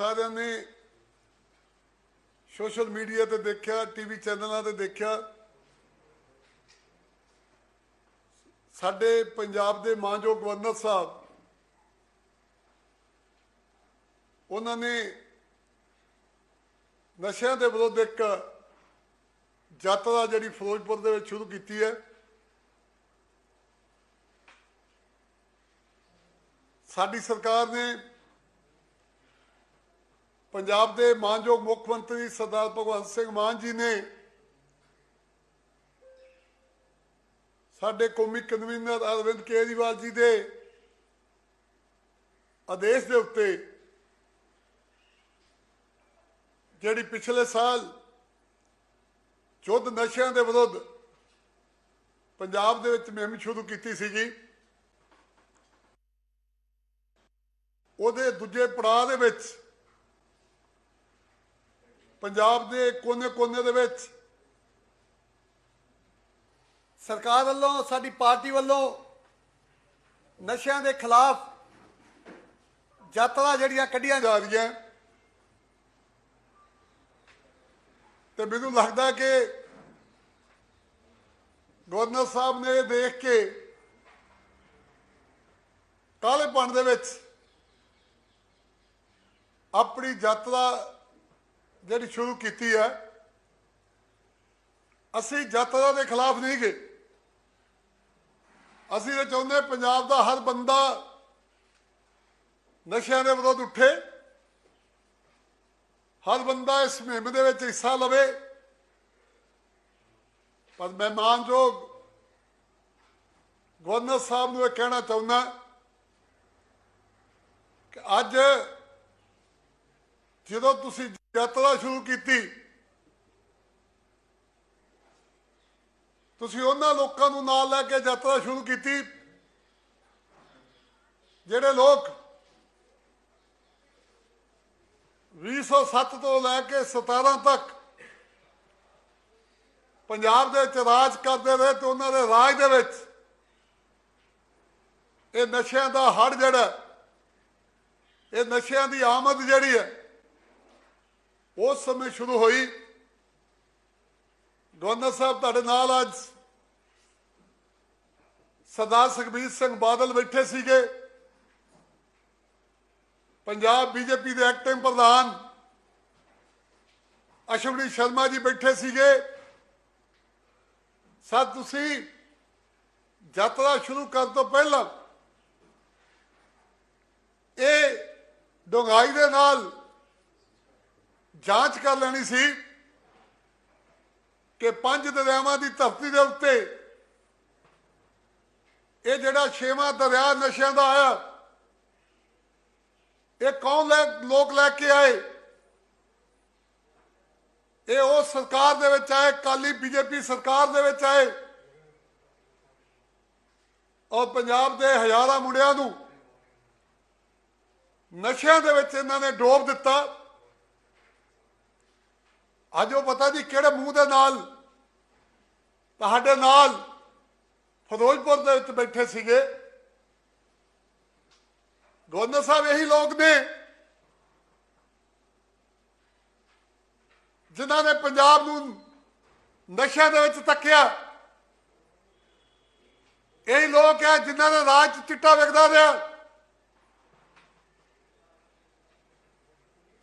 ਸਾਰਿਆਂ ਨੇ social media ਤੇ ਦੇਖਿਆ, ਟੀਵੀ ਚੈਨਲਾਂ ਤੇ ਦੇਖਿਆ। ਸਾਡੇ ਪੰਜਾਬ ਦੇ ਮਾਨਯੋਗ ਗਵਰਨਰ ਸਾਹਿਬ, ਉਹਨਾਂ ਨੇ ਨਸ਼ਿਆਂ ਦੇ ਵਿਰੁੱਧ ਇੱਕ ਯਾਤਰਾ ਜਿਹੜੀ ਫਿਰੋਜ਼ਪੁਰ ਦੇ ਵਿੱਚ ਸ਼ੁਰੂ ਕੀਤੀ ਹੈ। ਸਾਡੀ ਸਰਕਾਰ ਨੇ ਪੰਜਾਬ ਦੇ ਮਾਨਯੋਗ ਮੁੱਖ ਮੰਤਰੀ ਸਰਦਾਰ ਭਗਵੰਤ ਸਿੰਘ ਮਾਨ ਜੀ ਨੇ ਸਾਡੇ ਕੌਮੀ ਕਨਵੀਨਰ ਅਰਵਿੰਦ ਕੇਜਰੀਵਾਲ ਜੀ ਦੇ ਆਦੇਸ਼ ਦੇ ਉੱਤੇ ਜਿਹੜੀ ਪਿਛਲੇ ਸਾਲ ਯੁੱਧ ਨਸ਼ਿਆਂ ਦੇ ਵਿਰੁੱਧ ਪੰਜਾਬ ਦੇ ਵਿੱਚ ਮੁਹਿੰਮ ਸ਼ੁਰੂ ਕੀਤੀ ਸੀਗੀ, ਉਹਦੇ ਦੂਜੇ ਪੜਾਅ ਦੇ ਵਿੱਚ ਪੰਜਾਬ ਦੇ ਕੋਨੇ-ਕੋਨੇ ਦੇ ਵਿੱਚ ਸਰਕਾਰ ਵੱਲੋਂ, ਸਾਡੀ ਪਾਰਟੀ ਵੱਲੋਂ ਨਸ਼ਿਆਂ ਦੇ ਖਿਲਾਫ ਯਾਤਰਾ ਜਿਹੜੀਆਂ ਕੱਢੀਆਂ ਜਾ ਰਹੀਆਂ ਤੇ ਮੈਨੂੰ ਲੱਗਦਾ ਕਿ ਗਵਰਨਰ ਸਾਹਿਬ ਨੇ ਇਹ ਦੇਖ ਕੇ ਕਾਲੇ ਕਾਲੇਪਣ ਦੇ ਵਿੱਚ ਆਪਣੀ ਯਾਤਰਾ ਜਿਹੜੀ ਸ਼ੁਰੂ ਕੀਤੀ ਹੈ, ਅਸੀਂ ਯਾਤਰਾ ਦੇ ਖਿਲਾਫ ਨਹੀਂ ਗਏ, ਅਸੀਂ ਇਹ ਚਾਹੁੰਦੇ ਪੰਜਾਬ ਦਾ ਹਰ ਬੰਦਾ ਨਸ਼ਿਆਂ ਦੇ ਵਿਰੁੱਧ ਉੱਠੇ, ਹਰ ਬੰਦਾ ਇਸ ਮੁਹਿੰਮ ਦੇ ਵਿੱਚ ਹਿੱਸਾ ਲਵੇ। ਪਰ ਮੈਂ ਮਾਨਯੋਗ ਗਵਰਨਰ ਸਾਹਿਬ ਨੂੰ ਇਹ ਕਹਿਣਾ ਚਾਹੁੰਦਾ ਕਿ ਅੱਜ ਜਦੋਂ ਤੁਸੀਂ ਯਾਤਰਾ ਸ਼ੁਰੂ ਕੀਤੀ, ਤੁਸੀਂ ਉਹਨਾਂ ਲੋਕਾਂ ਨੂੰ ਨਾਲ ਲੈ ਕੇ ਯਾਤਰਾ ਸ਼ੁਰੂ ਕੀਤੀ, ਜਿਹੜੇ ਲੋਕ 2007 ਤੋਂ ਲੈ ਕੇ 17 ਤੱਕ ਪੰਜਾਬ ਦੇ ਵਿੱਚ ਰਾਜ ਕਰਦੇ ਰਹੇ ਤੇ ਉਹਨਾਂ ਦੇ ਰਾਜ ਦੇ ਵਿੱਚ ਇਹ ਨਸ਼ਿਆਂ ਦਾ ਹੜ ਜਿਹੜਾ, ਇਹ ਨਸ਼ਿਆਂ ਦੀ ਆਮਦ ਜਿਹੜੀ ਹੈ ਉਸ ਸਮੇਂ ਸ਼ੁਰੂ ਹੋਈ। ਗਵਰਨਰ ਸਾਹਿਬ ਤੁਹਾਡੇ ਨਾਲ ਅੱਜ ਸਰਦਾਰ ਸੁਖਬੀਰ ਸਿੰਘ ਬਾਦਲ ਬੈਠੇ ਸੀਗੇ। ਪੰਜਾਬ ਬੀਜੇਪੀ ਦੇ ਐਕਟਿੰਗ ਪ੍ਰਧਾਨ ਅਸ਼ਵਨੀ ਸ਼ਰਮਾ ਜੀ ਬੈਠੇ ਸੀਗੇ। ਸਰ, ਤੁਸੀਂ ਯਾਤਰਾ ਸ਼ੁਰੂ ਕਰਨ ਤੋਂ ਪਹਿਲਾਂ ਇਹ ਡੁੰਗਾਈ ਦੇ ਨਾਲ ਜਾਂਚ ਕਰ ਲੈਣੀ ਸੀ ਕਿ ਪੰਜ ਦਰਿਆਵਾਂ ਦੀ ਧਰਤੀ ਦੇ ਉੱਤੇ ਇਹ ਜਿਹੜਾ ਛੇਵਾਂ ਦਰਿਆ ਨਸ਼ਿਆਂ ਦਾ ਆਇਆ, ਇਹ ਕੌਣ ਲੈ, ਲੋਕ ਲੈ ਕੇ ਆਏ? ਇਹ ਉਹ ਸਰਕਾਰ ਦੇ ਵਿੱਚ ਆਏ ਕਾਲੀ ਬੀਜੇਪੀ ਸਰਕਾਰ ਦੇ ਵਿੱਚ ਆਏ। ਔਰ ਪੰਜਾਬ ਦੇ ਹਜ਼ਾਰਾਂ ਮੁੰਡਿਆਂ ਨੂੰ ਨਸ਼ਿਆਂ ਦੇ ਵਿੱਚ ਇਹਨਾਂ ਨੇ ਡੋਬ ਦਿੱਤਾ। ਅੱਜ ਉਹ ਪਤਾ ਨਹੀਂ ਕਿਹੜੇ ਮੂੰਹ ਦੇ ਨਾਲ, ਤੁਹਾਡੇ ਨਾਲ ਫਿਰੋਜ਼ਪੁਰ ਦੇ ਵਿੱਚ ਬੈਠੇ ਸੀਗੇ। ਗਵਰਨਰ ਸਾਹਿਬ ਇਹੀ ਲੋਕ ਨੇ ਜਿਨ੍ਹਾਂ ਨੇ ਪੰਜਾਬ ਨੂੰ ਨਸ਼ਿਆਂ ਦੇ ਵਿੱਚ ਤੱਕਿਆ ਇਹੀ ਲੋਕ ਹੈ ਜਿਨ੍ਹਾਂ ਦੇ ਰਾਜ 'ਚ ਚਿੱਟਾ ਵਿਕਦਾ ਰਿਹਾ।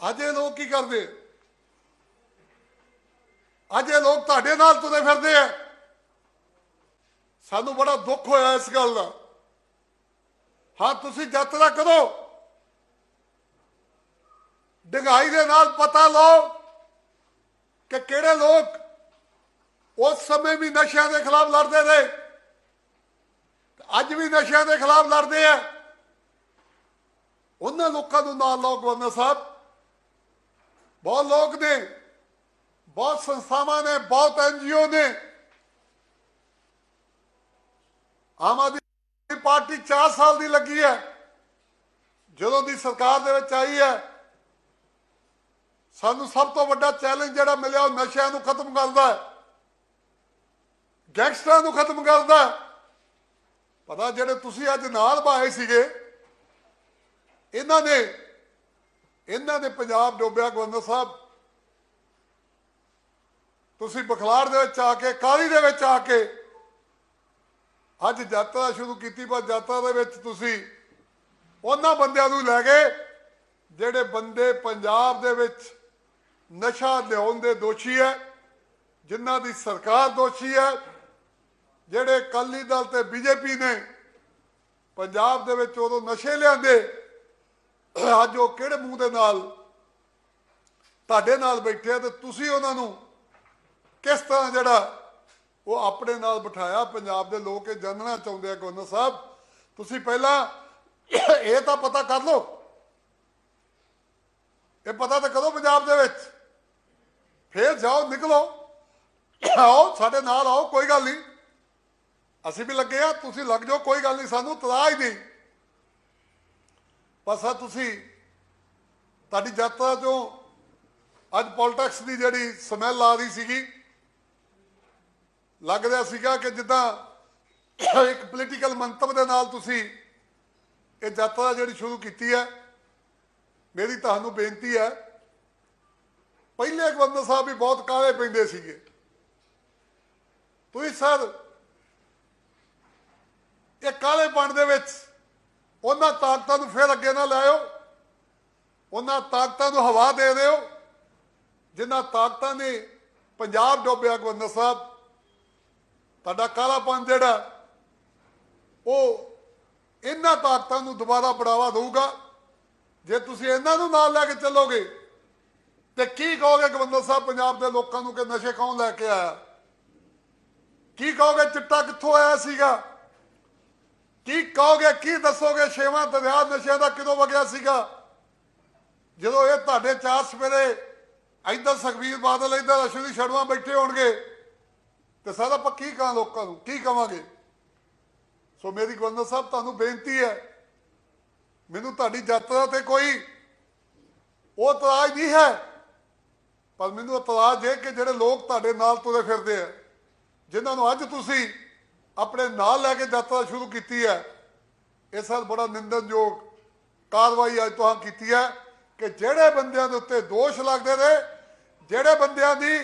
ਅੱਜ ਇਹ ਲੋਕ ਕੀ ਕਰਦੇ? ਅੱਜ ਇਹ ਲੋਕ ਤੁਹਾਡੇ ਨਾਲ ਤੁਰੇ ਫਿਰਦੇ ਆ। ਸਾਨੂੰ ਬੜਾ ਦੁੱਖ ਹੋਇਆ ਇਸ ਗੱਲ ਦਾ। ਹਾਂ, ਤੁਸੀਂ ਯਾਤਰਾ ਕਰੋ। ਡੰਗਾਈ ਦੇ ਨਾਲ ਪਤਾ ਲਓ ਕਿ ਕਿਹੜੇ ਲੋਕ ਉਸ ਸਮੇਂ ਵੀ ਨਸ਼ਿਆਂ ਦੇ ਖਿਲਾਫ ਲੜਦੇ ਰਹੇ। ਅੱਜ ਵੀ ਨਸ਼ਿਆਂ ਦੇ ਖਿਲਾਫ ਲੜਦੇ ਆ। ਉਹਨਾਂ ਲੋਕਾਂ ਨੂੰ ਨਾਲ ਲਓ ਗਵਰਨਰ ਸਾਹਿਬ। ਬਹੁਤ ਲੋਕ ਨੇ। ਬਹੁਤ ਸੰਸਥਾਵਾਂ ਨੇ, ਬਹੁਤ ਐਨਜੀਓ ਨੇ। ਆਮ ਆਦਮੀ ਪਾਰਟੀ 4 ਸਾਲ ਦੀ ਲੱਗੀ ਹੈ। ਜਦੋਂ ਦੀ ਸਰਕਾਰ ਦੇ ਵਿੱਚ ਆਈ ਹੈ, ਸਾਨੂੰ ਸਭ ਤੋਂ ਵੱਡਾ ਚੈਲੰਜ ਜਿਹੜਾ ਮਿਲਿਆ ਉਹ ਨਸ਼ਿਆਂ ਨੂੰ ਖਤਮ ਕਰਦਾ ਹੈ। ਗੈਂਗਸਟਰਾਂ ਨੂੰ ਖਤਮ ਕਰਦਾ ਹੈ। ਪਤਾ ਜਿਹੜੇ ਤੁਸੀਂ ਅੱਜ ਨਾਲ ਬਾਏ ਸੀਗੇ, ਇਹਨਾਂ ਨੇ ਇਹਨਾਂ ਨੇ ਪੰਜਾਬ ਡੋਬਿਆ ਗਵਰਨਰ ਸਾਹਿਬ ਤੁਸੀਂ ਬਖਲਾੜ ਦੇ ਵਿੱਚ ਆ ਕੇ, ਕਾਲੀ ਦੇ ਵਿੱਚ ਆ ਕੇ ਅੱਜ ਯਾਤਰਾ ਸ਼ੁਰੂ ਕੀਤੀ, ਪਰ ਯਾਤਰਾ ਦੇ ਵਿੱਚ ਤੁਸੀਂ ਉਹਨਾਂ ਬੰਦਿਆਂ ਨੂੰ ਲੈ ਗਏ ਜਿਹੜੇ ਬੰਦੇ ਪੰਜਾਬ ਦੇ ਵਿੱਚ ਨਸ਼ਾ ਲਿਆਉਣ ਦੇ ਦੋਸ਼ੀ ਹੈ ਜਿਨ੍ਹਾਂ ਦੀ ਸਰਕਾਰ ਦੋਸ਼ੀ ਹੈ ਜਿਹੜੇ ਅਕਾਲੀ ਦਲ ਤੇ ਬੀਜੇਪੀ ਨੇ ਪੰਜਾਬ ਦੇ ਵਿੱਚ ਉਦੋਂ ਨਸ਼ੇ ਲਿਆਂਦੇ। ਅੱਜ ਉਹ ਕਿਹੜੇ ਮੂੰਹ ਦੇ ਨਾਲ ਤੁਹਾਡੇ ਨਾਲ ਬੈਠੇ ਆ ਤੇ ਤੁਸੀਂ ਉਹਨਾਂ ਨੂੰ ਕਿਸ ਤਰ੍ਹਾਂ ਜਿਹੜਾ ਉਹ ਆਪਣੇ ਨਾਲ ਬਿਠਾਇਆ, ਪੰਜਾਬ ਦੇ ਲੋਕ ਇਹ ਜਾਣਨਾ ਚਾਹੁੰਦੇ ਆ ਗਵਰਨਰ ਸਾਹਿਬ। ਤੁਸੀਂ ਪਹਿਲਾਂ ਇਹ ਤਾਂ ਪਤਾ ਕਰ ਲਓ। ਇਹ ਪਤਾ ਤਾਂ ਕਰੋ ਪੰਜਾਬ ਦੇ ਵਿੱਚ। ਫੇਰ ਜਾਓ, ਨਿਕਲੋ। ਆਓ, ਸਾਡੇ ਨਾਲ ਆਓ, ਕੋਈ ਗੱਲ ਨਹੀਂ। ਅਸੀਂ ਵੀ ਲੱਗੇ ਆ, ਤੁਸੀਂ ਲੱਗ ਜਾਓ, ਕੋਈ ਗੱਲ ਨਹੀਂ, ਸਾਨੂੰ ਤਰਾਜ ਨਹੀਂ। ਬਸ ਆ ਤੁਸੀਂ, ਤੁਹਾਡੀ ਯਾਤਰਾ ਚੋਂ ਅੱਜ ਪੋਲਿਟਿਕਸ ਦੀ ਜਿਹੜੀ ਸਮੈਲ ਆ ਰਹੀ ਸੀਗੀ ਲੱਗ ਰਿਹਾ ਸੀਗਾ ਕਿ ਜਿੱਦਾਂ ਇੱਕ ਪੋਲੀਟੀਕਲ ਮੰਤਵ ਦੇ ਨਾਲ ਤੁਸੀਂ ਇਹ ਯਾਤਰਾ ਜਿਹੜੀ ਸ਼ੁਰੂ ਕੀਤੀ ਹੈ, ਮੇਰੀ ਤੁਹਾਨੂੰ ਬੇਨਤੀ ਹੈ, ਪਹਿਲੇ ਗਵਰਨਰ ਸਾਹਿਬ ਵੀ ਬਹੁਤ ਕਾਲੇ ਪੈਂਦੇ ਸੀਗੇ। ਤੁਸੀਂ ਸਰ, ਇਹ ਕਾਲੇ ਪਣ ਦੇ ਵਿੱਚ ਉਹਨਾਂ ਤਾਕਤਾਂ ਨੂੰ ਫਿਰ ਅੱਗੇ ਨਾ ਲਾਇਓ, ਉਹਨਾਂ ਤਾਕਤਾਂ ਨੂੰ ਹਵਾ ਦੇ ਦਿਓ ਜਿਨ੍ਹਾਂ ਤਾਕਤਾਂ ਨੇ ਪੰਜਾਬ ਡੋਬਿਆ ਗਵਰਨਰ ਸਾਹਿਬ ਤੁਹਾਡਾ ਕਾਲਾਪਨ ਜਿਹੜਾ, ਉਹ ਇਹਨਾਂ ਤਾਕਤਾਂ ਨੂੰ ਦੁਬਾਰਾ ਬੜਾਵਾ ਦੇਊਗਾ। ਜੇ ਤੁਸੀਂ ਇਹਨਾਂ ਨੂੰ ਨਾਲ ਲੈ ਕੇ ਚੱਲੋਗੇ, ਤੇ ਕੀ ਕਹੋਗੇ ਗਵਰਨਰ ਸਾਹਿਬ ਪੰਜਾਬ ਦੇ ਲੋਕਾਂ ਨੂੰ ਕਿ ਨਸ਼ੇ ਕੌਣ ਲੈ ਕੇ ਆਇਆ? ਕੀ ਕਹੋਗੇ ਚਿੱਟਾ ਕਿੱਥੋਂ ਆਇਆ ਸੀਗਾ? ਕੀ ਕਹੋਗੇ, ਕੀ ਦੱਸੋਗੇ ਛੇਵਾਂ ਦਰਿਆ ਨਸ਼ਿਆਂ ਦਾ ਕਿਦੋਂ ਵਗਿਆ ਸੀਗਾ? ਜਦੋਂ ਇਹ ਤੁਹਾਡੇ ਚਾਰ ਸਵੇਰੇ ਇੱਧਰ ਸੁਖਬੀਰ ਬਾਦਲ, ਇੱਧਰ ਅਸ਼ਵਨੀ ਸ਼ਰਮਾ ਬੈਠੇ ਹੋਣਗੇ ਤੇ ਸਰ ਆਪਾਂ ਕੀ ਕਹਾਂ ਲੋਕਾਂ ਨੂੰ? ਕੀ ਕਵਾਂਗੇ? ਸੋ ਮੇਰੀ ਗਵਰਨਰ ਸਾਹਿਬ, ਤੁਹਾਨੂੰ ਬੇਨਤੀ ਹੈ, ਮੈਨੂੰ ਤੁਹਾਡੀ ਯਾਤਰਾ ਤੇ ਕੋਈ ਉਹ ਇਤਰਾਜ਼ ਨਹੀਂ ਹੈ, ਪਰ ਮੈਨੂੰ ਇਤਰਾਜ਼ ਹੈ ਕਿ ਜਿਹੜੇ ਲੋਕ ਤੁਹਾਡੇ ਨਾਲ ਤੁਰੇ ਫਿਰਦੇ ਆ, ਜਿਨ੍ਹਾਂ ਨੂੰ ਅੱਜ ਤੁਸੀਂ ਆਪਣੇ ਨਾਲ ਲੈ ਕੇ ਯਾਤਰਾ ਸ਼ੁਰੂ ਕੀਤੀ ਹੈ, ਇਹ ਸਰ ਬੜਾ ਨਿੰਦਨਯੋਗ ਕਾਰਵਾਈ ਅੱਜ ਤੁਹਾਂ ਕੀਤੀ ਹੈ ਕਿ ਜਿਹੜੇ ਬੰਦਿਆਂ ਦੇ ਉੱਤੇ ਦੋਸ਼ ਲੱਗਦੇ ਨੇ, ਜਿਹੜੇ ਬੰਦਿਆਂ ਦੀ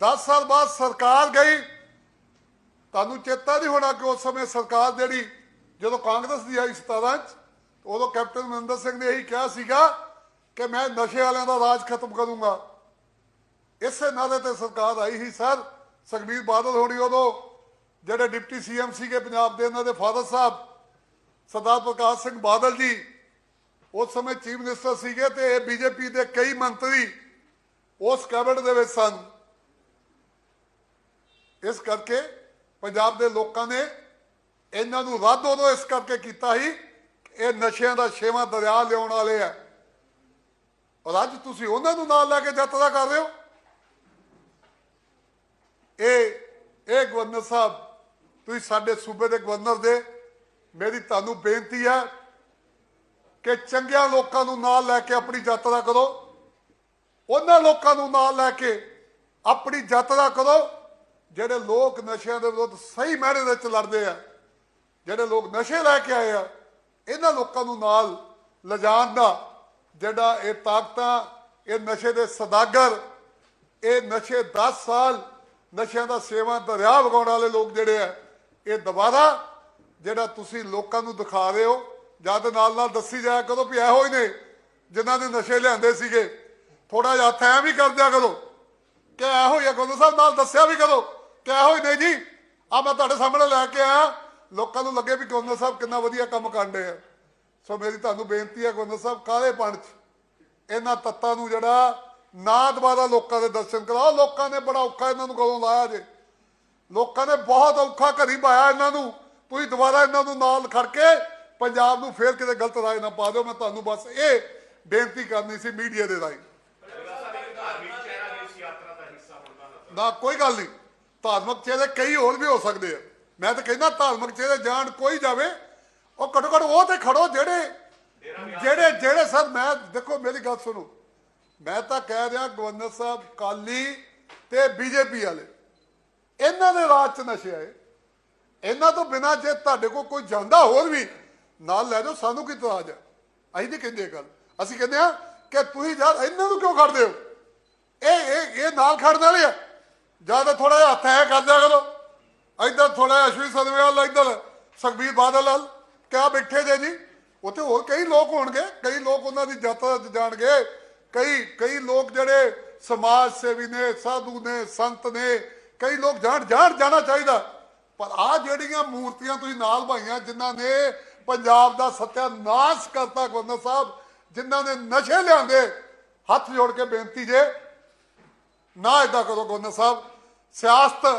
10 ਸਾਲ ਬਾਅਦ ਸਰਕਾਰ ਗਈ ਤੁਹਾਨੂੰ ਚੇਤਾ ਨਹੀਂ ਹੋਣਾ ਕਿ ਉਸ ਸਮੇਂ ਸਰਕਾਰ ਜਿਹੜੀ, ਜਦੋਂ ਕਾਂਗਰਸ ਦੀ ਆਈ 17 ਚ, ਉਦੋਂ ਕੈਪਟਨ ਮਨਿੰਦਰ ਸਿੰਘ ਨੇ ਇਹੀ ਕਿਹਾ ਸੀਗਾ ਕਿ ਮੈਂ ਨਸ਼ੇ ਵਾਲਿਆਂ ਦਾ ਰਾਜ ਖਤਮ ਕਰੂੰਗਾ। ਇਸੇ ਨਾਲੇ ਤੇ ਸਰਕਾਰ ਆਈ ਸੀ, ਸਰ। ਸੁਖਬੀਰ ਬਾਦਲ ਹੋਣੀ ਉਦੋਂ, ਜਿਹੜੇ ਡਿਪਟੀ ਸੀਐਮ ਸੀਗੇ ਪੰਜਾਬ ਦੇ ਇਹਨਾਂ ਦੇ ਫਾਦਰ ਸਾਹਿਬ, ਸਰਦਾਰ ਪ੍ਰਕਾਸ਼ ਸਿੰਘ ਬਾਦਲ ਜੀ, ਉਸ ਸਮੇਂ ਚੀਫ ਮਿਨਿਸਟਰ ਸੀਗੇ ਤੇ ਇਹ ਬੀਜੇਪੀ ਦੇ ਕਈ ਮੰਤਰੀ ਉਸ ਕੈਬਨਿਟ ਦੇ ਵਿੱਚ ਸਨ। ਇਸ ਕਰਕੇ ਪੰਜਾਬ ਦੇ ਲੋਕਾਂ ਨੇ ਇਹਨਾਂ ਨੂੰ ਰੱਦ ਉਦੋਂ ਇਸ ਕਰਕੇ ਕੀਤਾ ਸੀ ਇਹ ਨਸ਼ਿਆਂ ਦਾ ਛੇਵਾਂ ਦਰਿਆ ਲਿਆਉਣ ਵਾਲੇ ਆ। ਔਰ ਅੱਜ ਤੁਸੀਂ ਉਹਨਾਂ ਨੂੰ ਨਾਲ ਲੈ ਕੇ ਯਾਤਰਾ ਕਰ ਰਹੇ ਹੋ। ਇਹ ਇਹ ਗਵਰਨਰ ਸਾਹਿਬ, ਤੁਸੀਂ ਸਾਡੇ ਸੂਬੇ ਦੇ ਗਵਰਨਰ ਦੇ, ਮੇਰੀ ਤੁਹਾਨੂੰ ਬੇਨਤੀ ਹੈ ਕਿ ਚੰਗਿਆਂ ਲੋਕਾਂ ਨੂੰ ਨਾਲ ਲੈ ਕੇ ਆਪਣੀ ਯਾਤਰਾ ਕਰੋ। ਉਹਨਾਂ ਲੋਕਾਂ ਨੂੰ ਨਾਲ ਲੈ ਕੇ ਆਪਣੀ ਯਾਤਰਾ ਕਰੋ। ਜਿਹੜੇ ਲੋਕ ਨਸ਼ਿਆਂ ਦੇ ਵਿਰੁੱਧ ਸਹੀ ਮਾਇਨੇ ਵਿੱਚ ਲੜਦੇ ਆ, ਜਿਹੜੇ ਲੋਕ ਨਸ਼ੇ ਲੈ ਕੇ ਆਏ ਆ, ਇਹਨਾਂ ਲੋਕਾਂ ਨੂੰ ਨਾਲ ਲਿਜਾਣ ਦਾ ਜਿਹੜਾ ਇਹ ਤਾਕਤਾਂ, ਇਹ ਨਸ਼ੇ ਦੇ ਸਦਾਗਰ, ਇਹ ਨਸ਼ੇ 10 ਸਾਲ ਨਸ਼ਿਆਂ ਦਾ ਸੇਵਾ ਦਰਿਆ ਵਗਾਉਣ ਵਾਲੇ ਲੋਕ ਜਿਹੜੇ ਆ, ਇਹ ਦੁਬਾਰਾ ਜਿਹੜਾ ਤੁਸੀਂ ਲੋਕਾਂ ਨੂੰ ਦਿਖਾ ਰਹੇ ਹੋ ਜਦ ਨਾਲ ਨਾਲ ਦੱਸੀ ਜਾਇਆ ਕਰੋ ਵੀ ਇਹੋ ਹੀ ਨੇ ਜਿਨ੍ਹਾਂ ਨੇ ਨਸ਼ੇ ਲਿਆਂਦੇ ਸੀਗੇ। ਥੋੜਾ ਜਿਹਾ ਹੱਥ ਐਂ ਵੀ ਕਰ ਦਿਆ ਕਰੋ। ਕਿ ਇਹੋ ਹੀ ਆ, ਗੁਰੂ ਸਾਹਿਬ ਨਾਲ ਦੱਸਿਆ ਵੀ ਕਰੋ। ਕਿ ਇਹੋ ਹੀ ਨੇ ਜੀ ਆ ਮੈਂ ਤੁਹਾਡੇ ਸਾਹਮਣੇ ਲੈ ਕੇ ਆਇਆ। ਲੋਕਾਂ ਨੂੰ ਲੱਗੇ ਵੀ ਗਵਰਨਰ ਸਾਹਿਬ ਕਿੰਨਾ ਵਧੀਆ ਕੰਮ ਕਰਦੇ ਆ। ਸੋ ਮੇਰੀ ਤੁਹਾਨੂੰ ਬੇਨਤੀ ਹੈ ਗਵਰਨਰ ਸਾਹਿਬ ਕਾਲੇ ਪਣ ਚ ਇਹਨਾਂ ਤੱਤਾਂ ਨੂੰ ਜਿਹੜਾ ਨਾ ਦੁਬਾਰਾ ਲੋਕਾਂ ਦੇ ਦਰਸ਼ਨ ਕਰਾਓ। ਲੋਕਾਂ ਨੇ ਬੜਾ ਔਖਾ ਇਹਨਾਂ ਨੂੰ ਗਲੋਂ ਲਾਇਆ ਜੇ। ਲੋਕਾਂ ਨੇ ਬਹੁਤ ਔਖਾ ਘਰੀ ਪਾਇਆ ਇਹਨਾਂ ਨੂੰ। ਤੁਸੀਂ ਦੁਬਾਰਾ ਇਹਨਾਂ ਨੂੰ ਨਾਲ ਖੜ ਕੇ ਪੰਜਾਬ ਨੂੰ ਫੇਰ ਕਿਤੇ ਗਲਤ ਰਾਏ ਨਾ ਪਾ ਦਿਓ। ਮੈਂ ਤੁਹਾਨੂੰ ਬਸ ਇਹ ਬੇਨਤੀ ਕਰਨੀ ਸੀ ਮੀਡੀਆ ਦੇ ਰਾਹੀਂ। ਨਾ ਕੋਈ ਗੱਲ ਨਹੀਂ। ਧਾਰਮਿਕ ਚਿਹਰੇ ਕਈ ਹੋਰ ਵੀ ਹੋ ਸਕਦੇ ਆ। ਮੈਂ ਤਾਂ ਕਹਿੰਦਾ ਧਾਰਮਿਕ ਚਿਹਰੇ ਜਾਣ ਕੋਈ ਜਾਵੇ, ਉਹ ਘੱਟੋ ਘੱਟ ਉਹ ਤੇ ਖੜੋ ਜਿਹੜੇ ਜਿਹੜੇ ਜਿਹੜੇ ਸਰ ਮੈਂ, ਦੇਖੋ ਮੇਰੀ ਗੱਲ ਸੁਣੋ। ਮੈਂ ਤਾਂ ਕਹਿ ਰਿਹਾ ਗਵਰਨਰ ਸਾਹਿਬ ਕਾਲੀ ਤੇ ਬੀਜੇਪੀ ਵਾਲੇ, ਇਹਨਾਂ ਦੇ ਰਾਜ ਚ ਨਸ਼ੇ ਆਏ। ਇਹਨਾਂ ਤੋਂ ਬਿਨਾ ਜੇ ਤੁਹਾਡੇ ਕੋਲ ਕੋਈ ਜਾਂਦਾ ਹੋਰ ਵੀ, ਨਾਲ ਲੈ ਜਾਓ, ਸਾਨੂੰ ਕੀ ਇਤਰਾਜ਼ ਹੈ ਅਸੀਂ ਨਹੀਂ ਕਹਿੰਦੇ ਇਹ ਗੱਲ। ਅਸੀਂ ਕਹਿੰਦੇ ਆ ਕਿ ਤੁਸੀਂ ਯਾਰ ਇਹਨਾਂ ਨੂੰ ਕਿਉਂ ਖੜਦੇ ਹੋ? ਇਹ ਇਹ ਇਹ ਨਾਲ ਖੜਨ ਵਾਲੇ ਆ। ਜਾਂ ਤਾਂ ਥੋੜਾ ਜਿਹਾ ਹੱਥ ਐ ਕਰ ਦਿਆ ਕਰੋ। ਇੱਧਰ ਥੋੜਾ ਜਿਹਾ ਅਸ਼ਵਨੀ ਸਦਵੇਵਾਲ ਇੱਧਰ ਸੁਖਬੀਰ ਬਾਦਲ ਵੱਲ। ਕਿਆ ਬੈਠੇ ਜੇ ਜੀ? ਉੱਥੇ ਹੋਰ ਕਈ ਲੋਕ ਹੋਣਗੇ, ਕਈ ਲੋਕ ਉਹਨਾਂ ਦੀ ਯਾਤਰਾ 'ਚ ਜਾਣਗੇ। ਕਈ ਕਈ ਲੋਕ ਜਿਹੜੇ ਸਮਾਜ ਸੇਵੀ ਨੇ, ਸਾਧੂ ਨੇ, ਸੰਤ ਨੇ, ਕਈ ਲੋਕ ਜਾਣ ਜਾਣ ਜਾਣਾ ਚਾਹੀਦਾ। ਪਰ ਆ ਜਿਹੜੀਆਂ ਮੂਰਤੀਆਂ ਤੁਸੀਂ ਨਾਲ ਭਾਈਆਂ, ਜਿਨ੍ਹਾਂ ਨੇ ਪੰਜਾਬ ਦਾ ਸਤਿਆਨਾਸ ਕਰਤਾ ਗਵਰਨਰ ਸਾਹਿਬ, ਜਿਨ੍ਹਾਂ ਨੇ ਨਸ਼ੇ ਲਿਆਂਦੇ, ਹੱਥ ਜੋੜ ਕੇ ਬੇਨਤੀ ਜੇ, ਨਾ ਇਦਾਂ ਕਰੋ ਗਵਰਨਰ ਸਾਹਿਬ। శాస్త్ర